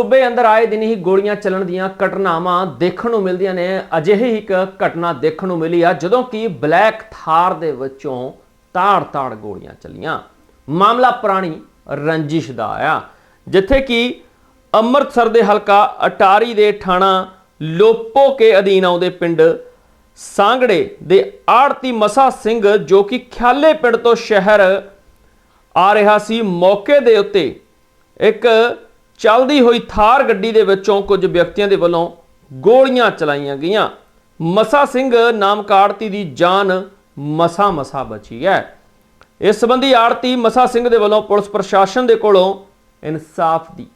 ਸੂਬੇ ਅੰਦਰ ਆਏ ਦਿਨ ਹੀ ਗੋਲੀਆਂ ਚੱਲਣ ਦੀਆਂ ਘਟਨਾਵਾਂ ਦੇਖਣ ਨੂੰ ਮਿਲਦੀਆਂ ਨੇ। ਅਜਿਹੀ ਇੱਕ ਘਟਨਾ ਦੇਖਣ ਨੂੰ ਮਿਲੀ ਆ, ਜਦੋਂ ਕਿ ਬਲੈਕ ਥਾਰ ਦੇ ਵਿੱਚੋਂ ਤਾੜ-ਤਾੜ ਗੋਲੀਆਂ ਚੱਲੀਆਂ। ਮਾਮਲਾ ਪੁਰਾਣੀ ਰੰਜਿਸ਼ ਦਾ ਆ, ਜਿੱਥੇ ਕਿ ਅੰਮ੍ਰਿਤਸਰ ਦੇ ਹਲਕਾ ਅਟਾਰੀ ਦੇ ਥਾਣਾ ਲੋਪੋ ਕੇ ਅਧੀਨ ਆਉਂਦੇ ਪਿੰਡ ਸਾਂਗੜੇ ਦੇ ਆੜਤੀ ਮਸਾ ਸਿੰਘ, ਜੋ ਕਿ ਖਿਆਲੇ ਪਿੰਡ ਤੋਂ ਸ਼ਹਿਰ ਆ ਰਿਹਾ ਸੀ, ਮੌਕੇ ਦੇ ਉੱਤੇ ਇੱਕ ਚੱਲਦੀ ਹੋਈ ਥਾਰ ਗੱਡੀ ਦੇ ਵਿੱਚੋਂ ਕੁਝ ਵਿਅਕਤੀਆਂ ਦੇ ਵੱਲੋਂ ਗੋਲੀਆਂ ਚਲਾਈਆਂ ਗਈਆਂ। ਮਸਾ ਸਿੰਘ ਨਾਮਕ ਆੜਤੀ ਦੀ ਜਾਨ ਮਸਾ ਮਸਾ ਬਚੀ ਹੈ। ਇਸ ਸੰਬੰਧੀ ਆੜਤੀ ਮਸਾ ਸਿੰਘ ਦੇ ਵੱਲੋਂ ਪੁਲਿਸ ਪ੍ਰਸ਼ਾਸਨ ਦੇ ਕੋਲੋਂ ਇਨਸਾਫ ਦੀ।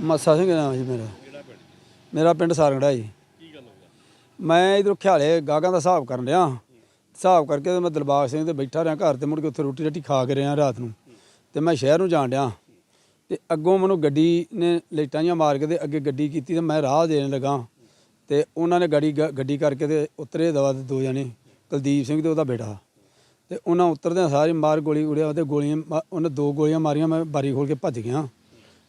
ਮਸਾ ਸਿੰਘ ਨਾਮ ਜੀ ਮੇਰਾ। ਮੇਰਾ ਪਿੰਡ ਸਾਰੰਗੜਾ ਜੀ। ਮੈਂ ਇਧਰ ਖਿਆਲੇ ਗਾਗਾਂ ਦਾ ਹਿਸਾਬ ਕਰਨ ਰਿਹਾ ਹਿਸਾਬ ਕਰਕੇ ਮੈਂ ਦਿਲਬਾਗ ਸਿੰਘ ਤੇ ਬੈਠਾ ਰਿਹਾ ਘਰ ਤੇ ਮੁੜ ਕੇ ਉੱਥੇ ਰੋਟੀ ਰੱਟੀ ਖਾ ਕੇ ਰਿਹਾ ਰਾਤ ਨੂੰ। ਤੇ ਮੈਂ ਸ਼ਹਿਰ ਨੂੰ ਜਾਣ ਡਿਆ। ਤੇ ਅੱਗੋਂ ਮੈਨੂੰ ਗੱਡੀ ਨੇ ਲਾਈਟਾਂ ਜਿਹੀਆਂ ਮਾਰ ਕੇ ਤੇ ਅੱਗੇ ਗੱਡੀ ਕੀਤੀ ਤੇ ਮੈਂ ਰਾਹ ਦੇਣ ਲੱਗਾ। ਤੇ ਉਹਨਾਂ ਨੇ ਗੱਡੀ ਗੱਡੀ ਕਰਕੇ ਤੇ ਉਤਰੇ ਦਵਾ ਦੇ ਦੋ ਜਣੇ ਕੁਲਦੀਪ ਸਿੰਘ ਤੇ ਉਹਦਾ ਬੇਟਾ। ਤੇ ਉਹਨਾਂ ਉਤਰਦਿਆਂ ਸਾਰੇ ਮਾਰ ਗੋਲੀ ਉੜਿਆ ਤੇ ਗੋਲੀਆਂ ਮਾ- ਉਹਨੇ ਦੋ ਗੋਲੀਆਂ ਮਾਰੀਆਂ ਮੈਂ ਬਾਰੀ ਖੋਲ ਕੇ ਭੱਜ ਗਿਆ।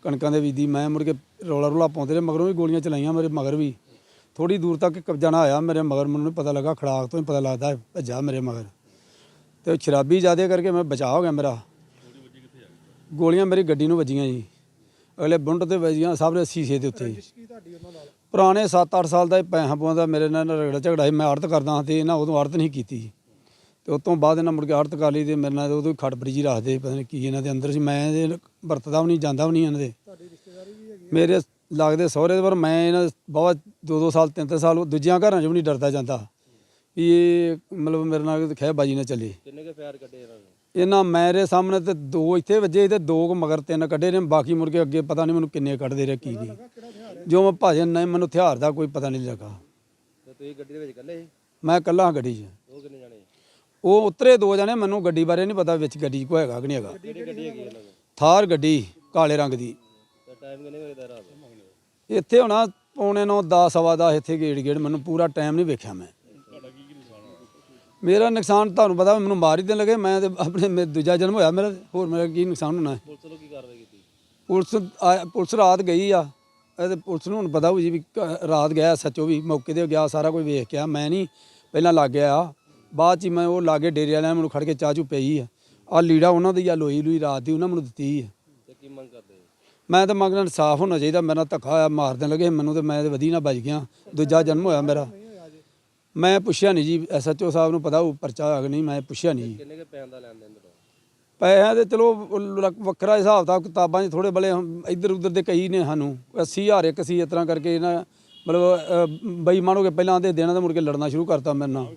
ਕਣਕਾਂ ਦੇ ਬੀਜੀ ਮੈਂ ਮੁੜ ਕੇ ਰੌਲਾ ਰੌਲਾ ਪਾਉਂਦੇ ਰਹੇ ਮਗਰੋਂ ਵੀ ਗੋਲੀਆਂ ਚਲਾਈਆਂ ਮੇਰੇ ਮਗਰ ਵੀ। ਥੋੜੀ ਦੂਰ ਤੱਕ ਇੱਕ ਜਣਾ ਆਇਆ ਮੇਰੇ ਮਗਰ ਮੈਨੂੰ ਨਹੀਂ ਪਤਾ ਲੱਗਾ ਖੜਾਕ ਤੋਂ ਹੀ ਪਤਾ ਲੱਗਦਾ ਹੈ, ਭੱਜਾ ਮੇਰੇ ਮਗਰ। ਤੇ ਸ਼ਰਾਬੀ ਜ਼ਿਆਦੇ ਕਰਕੇ ਮੈਂ ਬਚਾਅ ਹੋ ਗਿਆ ਮੇਰਾ। ਗੋਲੀਆਂ ਮੇਰੀ ਗੱਡੀ ਨੂੰ ਵੱਜੀਆਂ ਜੀ। ਅਗਲੇ ਬੁੰਡ ਤੇ ਵੱਜੀਆਂ, ਸਭ ਦੇ ਸ਼ੀਸ਼ੇ ਦੇ ਉੱਤੇ ਪੁਰਾਣੇ 7-8 ਸਾਲ ਦਾ ਇਹ ਪੈਸਾ ਪਵਾਉਂਦਾ ਮੇਰੇ ਨਾਲ ਰਗੜਾ ਝਗੜਾ ਸੀ, ਮੈਂ ਆੜਤ ਕਰਦਾ ਹਾਂ ਤੇ ਇਹਨਾਂ ਉਦੋਂ ਆੜਤ ਨਹੀਂ ਕੀਤੀ ਤੇ ਉਸ ਤੋਂ ਬਾਅਦ ਇਹਨਾਂ ਮੁੜ ਕੇ ਆੜਤ ਕਰ ਲਈ ਤੇ ਮੇਰੇ ਨਾਲ ਉਦੋਂ ਖੜਪੜੀ ਜੀ ਰੱਖਦੇ ਪਤਾ ਨਹੀਂ ਕੀ ਇਹਨਾਂ ਦੇ ਅੰਦਰ ਸੀ। ਮੈਂ ਇਹਦੇ ਵਰਤਦਾ ਵੀ ਨਹੀਂ, ਜਾਂਦਾ ਵੀ ਨਹੀਂ ਇਹਨਾਂ ਦੇ। ਮੇਰੇ ਲੱਗਦੇ ਸਹੁਰੇ ਦੇ ਪਰ ਮੈਂ ਇਹਨਾਂ ਬਹੁਤ ਦੋ ਦੋ ਸਾਲ, ਤਿੰਨ ਤਿੰਨ ਸਾਲ ਦੂਜਿਆਂ ਘਰਾਂ 'ਚ ਵੀ ਨਹੀਂ ਡਰਦਾ ਜਾਂਦਾ। ਵੀ ਇਹ ਮਤਲਬ ਮੇਰੇ ਨਾਲ ਖਹਿਬਾਜ਼ੀ ਨਾ ਚੱਲੇ। ਕਿੰਨੇ ਕੇ ਫਾਇਰ ਕੱਢੇ ਇਹਨਾਂ ਨੇ? ਇਹਨਾਂ ਮੇਰੇ ਸਾਹਮਣੇ ਤੇ ਦੋ ਇੱਥੇ ਵੱਜੇ ਤੇ ਦੋ ਕੁ ਮਗਰ ਤਿੰਨ ਕੱਢੇ ਨੇ ਬਾਕੀ ਕੇ ਅੱਗੇ ਪਤਾ ਨਹੀਂ ਮੈਨੂੰ ਕਿੰਨੇ ਕੱਢਦੇ ਰਹੇ ਕੀ ਨਹੀਂ ਜੋ ਮੈਂ ਭਾਜਨ ਨਹੀਂ ਮੈਨੂੰ ਹਥਿਆਰ ਦਾ ਕੋਈ ਪਤਾ ਨਹੀਂ ਲੱਗਾ। ਤੇ ਤੁਸੀਂ ਗੱਡੀ ਦੇ ਵਿੱਚ ਇਕੱਲੇ ਸੀ? ਮੈਂ ਇਕੱਲਾ ਹਾਂ ਗੱਡੀ 'ਚ। ਉਹ ਕਿੰਨੇ ਜਾਣੇ? ਉਹ ਉਤਰੇ ਦੋ ਜਣੇ ਮੈਨੂੰ ਗੱਡੀ ਬਾਰੇ ਨਹੀਂ ਪਤਾ ਵਿੱਚ ਗੱਡੀ ਕੋਈ ਹੈਗਾ ਕਿ ਨਹੀਂ ਹੈਗਾ। ਕਿਹੜੀ ਗੱਡੀ ਹੈਗੀ ਇਹਨਾਂ ਕੋਲ ਥਾਰ ਗੱਡੀ ਕਾਲੇ ਰੰਗ ਦੀ। ਤੇ ਟਾਈਮ ਕਿੰਨੇ ਵਜੇ ਦਾ ਰਾਤ? ਦਾ? ਇੱਥੇ ਹੋਣਾ ਪੌਣੇ ਨੂੰ 10 ਸਵਾ 10 ਇੱਥੇ ਗੇੜ ਗੇੜ ਮੈਨੂੰ ਪੂਰਾ ਟਾਈਮ ਨਹੀਂ ਵੇਖਿਆ ਮੈਂ। ਮੇਰਾ ਨੁਕਸਾਨ ਤੁਹਾਨੂੰ ਪਤਾ ਮੈਨੂੰ ਮਾਰ ਹੀ ਦੇਣ ਲੱਗੇ ਮੈਂ ਤੇ ਆਪਣੇ ਮੇ- ਦੂਜਾ ਜਨਮ ਹੋਇਆ ਮੇਰਾ ਹੋਰ ਮੇਰਾ ਕੀ ਨੁਕਸਾਨ ਹੋਣਾ ਹੈ? ਪੁਲਿਸ ਵੱਲੋਂ ਕੀ ਕਾਰਵਾਈ ਕੀਤੀ? ਪੁਲਿਸ ਆ- ਪੁਲਿਸ ਰਾਤ ਗਈ ਆ ਇਹ ਤੇ ਪੁਲਿਸ ਨੂੰ ਹੁਣ ਪਤਾ ਹੋਊ ਜੀ ਵੀ ਕ- ਰਾਤ ਗਿਆ ਸੱਚੋ ਵੀ ਮੌਕੇ ਤੇ ਗਿਆ ਸਾਰਾ ਕੁਝ ਵੇਖ ਕੇ ਆ ਮੈਂ ਨਹੀਂ ਪਹਿਲਾਂ ਲੱਗ ਗਿਆ ਬਾਅਦ ਚ ਹੀ ਮੈਂ ਉਹ ਲਾਗੇ ਡੇਰੇ ਵਾਲਿਆਂ ਨੇ ਮੈਨੂੰ ਖੜ ਕੇ ਚਾਹ ਚੂ ਪਈ ਆ ਆ ਲੀੜਾ ਉਹਨਾਂ ਦੀ ਆ ਲੋਈ ਲੂਈ ਰਾਤ ਦੀ ਉਹਨਾਂ ਮੈਨੂੰ ਦਿੱਤੀ ਆ। ਤੇ ਕੀ ਮੰਗ ਕਰਦੇ ਮੈਂ ਤਾਂ ਮੰਗਣਾ ਇਨਸਾਫ ਹੋਣਾ ਚਾਹੀਦਾ ਮੇਰਾ ਧੱਕਾ ਹੋਇਆ ਮਾਰ ਦੇਣ ਲੱਗੇ ਮੈਨੂੰ ਤੇ ਮੈਂ ਤੇ ਵਧੀ ਨਾ ਬਚ ਗਿਆ ਦੂਜਾ ਜਨਮ ਹੋਇਆ ਮੇਰਾ। ਮੈਂ ਪੁੱਛਿਆ ਨਹੀਂ ਜੀ ਐਸਐਚਓ ਸਾਹਿਬ ਨੂੰ ਪਤਾ ਉਹ ਪਰਚਾ ਕਿ ਨਹੀਂ ਮੈਂ ਪੁੱਛਿਆ ਨਹੀਂ ਜੀ। ਕਿੰਨੇ ਕੇ ਪੈਣ ਦਾ ਲੈਣ ਦੇਣ ਤੁਹਾਡਾ? ਪੈਸਿਆਂ ਦੇ ਚਲੋ ਵੱਖਰਾ ਹਿਸਾਬ ਤਾਂ ਕਿਤਾਬਾਂ 'ਚ ਥੋੜੇ ਬਲੇ ਇੱਧਰ ਉੱਧਰ ਦੇ ਕਈ ਨੇ ਸਾਨੂੰ। 80000 ਇੱਕ ਸੀ ਇਸ ਤਰ੍ਹਾਂ ਕਰਕੇ ਇਹਨਾਂ ਮਤਲਬ ਬੇਈਮਾਨ ਹੋ ਕੇ ਪਹਿਲਾਂ ਆਂਦੇ ਦੇਣਾ ਤੇ ਮੁੜ ਕੇ ਲੜਨਾ ਸ਼ੁਰੂ ਕਰਤਾ ਮੇਰੇ ਨਾਲ।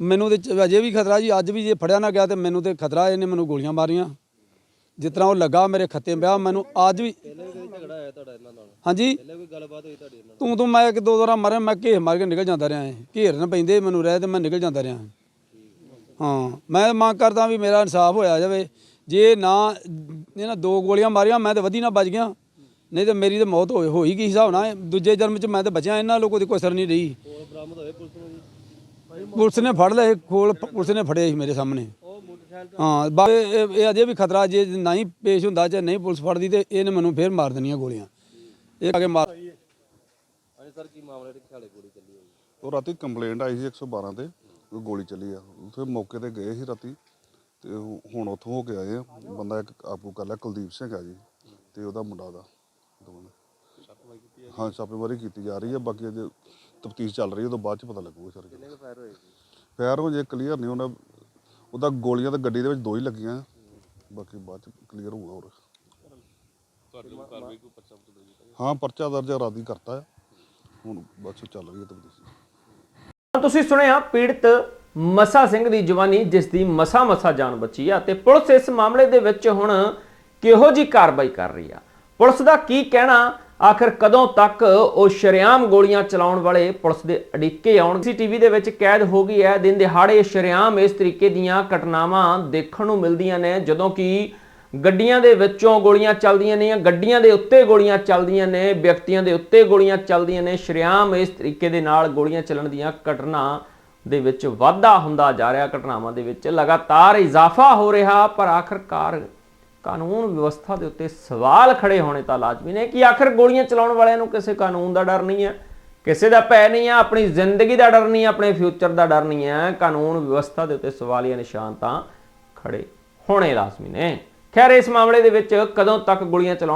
ਮੈਨੂੰ ਤੇ ਚ- ਅਜੇ ਵੀ ਖਤਰਾ ਜੀ ਅੱਜ ਵੀ ਜੇ ਫੜਿਆ ਨਾ ਗਿਆ ਤੇ ਮੈਨੂੰ ਤੇ ਖਤਰਾ ਇਹਨੇ ਮੈਨੂੰ ਗੋਲੀਆਂ ਮਾਰੀਆਂ। ਜਿਸ ਤਰ੍ਹਾਂ ਉਹ ਲੱਗਾ ਮੇਰੇ ਖੱਤੇ ਪਿਆ ਮੈਨੂੰ ਅੱਜ ਵੀ ਹਾਂਜੀ। ਤੂੰ ਤੂੰ ਮੈਂ ਇੱਕ ਦੋ ਵਾਰ ਮਰਿਆ ਮੈਂ ਘੇਰ ਮਾਰ ਕੇ ਨਿਕਲ ਜਾਂਦਾ ਰਿਹਾ ਘੇਰ ਨਾ ਪੈਂਦੇ ਮੈਨੂੰ ਰਹਿ ਤੇ ਮੈਂ ਨਿਕਲ ਜਾਂਦਾ ਰਿਹਾ। ਹਾਂ ਮੈਂ ਮੰਗ ਕਰਦਾ ਵੀ ਮੇਰਾ ਇਨਸਾਫ ਹੋਇਆ ਜਾਵੇ। ਜੇ ਨਾ ਇਹਨਾਂ ਦੋ ਗੋਲੀਆਂ ਮਾਰੀਆਂ ਮੈਂ ਤੇ ਵਧੀ ਨਾ ਬਚ ਗਿਆ। ਨਹੀਂ ਤੇ ਮੇਰੀ ਤੇ ਮੌਤ ਹੋਈ ਹੋਈ ਗਈ ਹਿਸਾਬ ਨਾਲ? ਦੂਜੇ ਜਨਮ ਚ ਮੈਂ ਤੇ ਬਚਿਆ ਇਹਨਾਂ ਲੋਕੋ ਦੀ ਕੋਈ ਅਸਰ ਨਹੀਂ ਰਹੀ। ਪੁਲਿਸ ਨੂੰ ਨੇ ਫੜ ਲਏ ਖੋਲ ਪੁਲਿਸ ਨੇ ਫੜੇ ਸੀ ਮੇਰੇ ਸਾਹਮਣੇ। ਹਾਂ ਬਾ- ਇਹ ਇਹ- ਇਹ ਅਜੇ ਵੀ ਖਤਰਾ ਜੇ ਨਹੀਂ ਪੇਸ਼ ਹੁੰਦਾ ਚਾਹੇ ਨਹੀਂ ਪੁਲਿਸ ਫੜਦੀ ਤੇ ਇਹਨੇ ਮੈਨੂੰ ਫੇਰ ਮਾਰ ਦੇਣੀਆਂ ਗੋਲੀਆਂ। ਇਹ ਆ ਕੇ ਮਾਰ ਹਾਂਜੀ ਸਰ ਕੀ ਮਾਮਲਾ ਤੇ ਖਿਆਲੇ ਗੋਲੀ ਚੱਲੀ ਹੋਈ ਉਹ ਰਾਤੀ ਕੰਪਲੇਂਟ ਆਈ ਸੀ 112 ਤੇ ਕੋਈ ਗੋਲੀ ਚੱਲੀ ਆ। ਉੱਥੇ ਮੌਕੇ ਤੇ ਗਏ ਸੀ ਰਾਤੀ ਤੇ ਹੁਣ ਉੱਥੋਂ ਹੋ ਕੇ ਆਏ ਆ। ਬੰਦਾ ਇੱਕ ਆਪੂ ਕਰ ਲਿਆ ਕੁਲਦੀਪ ਸਿੰਘ ਆ ਜੀ ਤੇ ਉਹਦਾ ਮੁੰਡਾ ਦਾ ਦੋਵਾਂ। ਹਾਂ ਛਾਪੇਮਾਰੀ ਕੀਤੀ ਜਾ ਰਹੀ ਹੈ ਬਾਕੀ ਅਜੇ ਤਫਤੀਸ਼ ਚੱਲ ਰਹੀ ਹੈ ਉਹ ਤੋਂ ਬਾਅਦ ਚ ਪਤਾ ਲੱਗੂਗਾ ਸਰ ਕਿੰਨੇ ਫਾਇਰ ਹੋਏ ਜੀ ਫੈਰ ਹੋ ਜੇ ਕਲੀਅਰ ਨਹੀਂ ਉਹਨਾਂ ਉਹਦਾ ਗੋਲੀਆਂ ਤਾਂ ਗੱਡੀ ਦੇ ਵਿੱਚ ਦੋ ਹੀ ਲੱਗੀਆਂ। ਬਾਕੀ ਬਾਅਦ ਚ ਕਲੀਅਰ ਹੋਊਗਾ ਹੋਰ। ਹਾਂ ਪਰਚਾ ਦਰਜ ਰਾਦੀ ਕਰਤਾ ਹੈ ਹੁਣ ਬਸ ਚੱਲ ਰਹੀ ਹੈ ਤਫਤੀਸ਼ ਤੁਸੀਂ ਸੁਣਿਆ ਪੀੜਤ ਮਸਾ ਸਿੰਘ ਦੀ ਜਵਾਨੀ ਜਿਸ ਦੀ ਮਸਾ ਮਸਾ ਜਾਨ ਬਚੀ ਆ ਤੇ ਪੁਲਿਸ ਇਸ ਮਾਮਲੇ ਦੇ ਵਿੱਚ ਹੁਣ ਕਿਹੋ ਜੀ ਕਾਰਵਾਈ ਕਰ ਰਹੀ ਆ? ਪੁਲਿਸ ਦਾ ਕੀ ਕਹਿਣਾ? ਆਖਰ ਕਦੋਂ ਤੱਕ ਉਹ ਸ਼ਰੇਆਮ ਗੋਲੀਆਂ ਚਲਾਉਣ ਵਾਲੇ ਪੁਲਿਸ ਦੇ ਅੜਿੱਕੇ ਆਉਣ? ਸੀਟੀਵੀ ਦੇ ਵਿੱਚ ਕੈਦ ਹੋ ਗਈ ਹੈ। ਦਿਨ ਦਿਹਾੜੇ ਸ਼ਰੇਆਮ ਇਸ ਤਰੀਕੇ ਦੀਆਂ ਘਟਨਾਵਾਂ ਦੇਖਣ ਨੂੰ ਮਿਲਦੀਆਂ ਨੇ, ਜਦੋਂ ਕਿ ਗੱਡੀਆਂ ਦੇ ਵਿੱਚੋਂ ਗੋਲੀਆਂ ਚੱਲਦੀਆਂ ਨੇ ਗੱਡੀਆਂ ਦੇ ਉੱਤੇ ਗੋਲੀਆਂ ਚੱਲਦੀਆਂ ਨੇ, ਵਿਅਕਤੀਆਂ ਦੇ ਉੱਤੇ ਗੋਲੀਆਂ ਚੱਲਦੀਆਂ ਨੇ, ਸ਼ਰੇਆਮ ਇਸ ਤਰੀਕੇ ਦੇ ਨਾਲ ਗੋਲੀਆਂ ਚੱਲਣ ਦੀਆਂ ਘਟਨਾ ਦੇ ਵਿੱਚ ਵਾਧਾ ਹੁੰਦਾ ਜਾ ਰਿਹਾ। ਘਟਨਾਵਾਂ ਦੇ ਵਿੱਚ ਲਗਾਤਾਰ ਇਜ਼ਾਫਾ ਹੋ ਰਿਹਾ, ਪਰ ਆਖਰਕਾਰ ਕਾਨੂੰਨ ਵਿਵਸਥਾ ਦੇ ਉੱਤੇ ਸਵਾਲ ਖੜੇ ਹੋਣੇ ਤਾਂ ਲਾਜ਼ਮੀ ਨੇ ਕਿ ਆਖਰ ਗੋਲੀਆਂ ਚਲਾਉਣ ਵਾਲਿਆਂ ਨੂੰ ਕਿਸੇ ਕਾਨੂੰਨ ਦਾ ਡਰ ਨਹੀਂ ਹੈ? ਕਿਸੇ ਦਾ ਭੈ ਨਹੀਂ ਹੈ? ਆਪਣੀ ਜ਼ਿੰਦਗੀ ਦਾ ਡਰ ਨਹੀਂ ਹੈ? ਆਪਣੇ ਫਿਊਚਰ ਦਾ ਡਰ ਨਹੀਂ ਹੈ? ਕਾਨੂੰਨ ਵਿਵਸਥਾ ਦੇ ਉੱਤੇ ਸਵਾਲੀਆ ਨਿਸ਼ਾਨ ਤਾਂ ਖੜੇ ਹੋਣੇ ਲਾਜ਼ਮੀ ਨੇ। ਖੈਰ, ਇਸ ਮਾਮਲੇ ਦੇ ਵਿੱਚ ਕਦੋਂ ਤੱਕ ਗੋਲੀਆਂ ਚਲਾਉਣ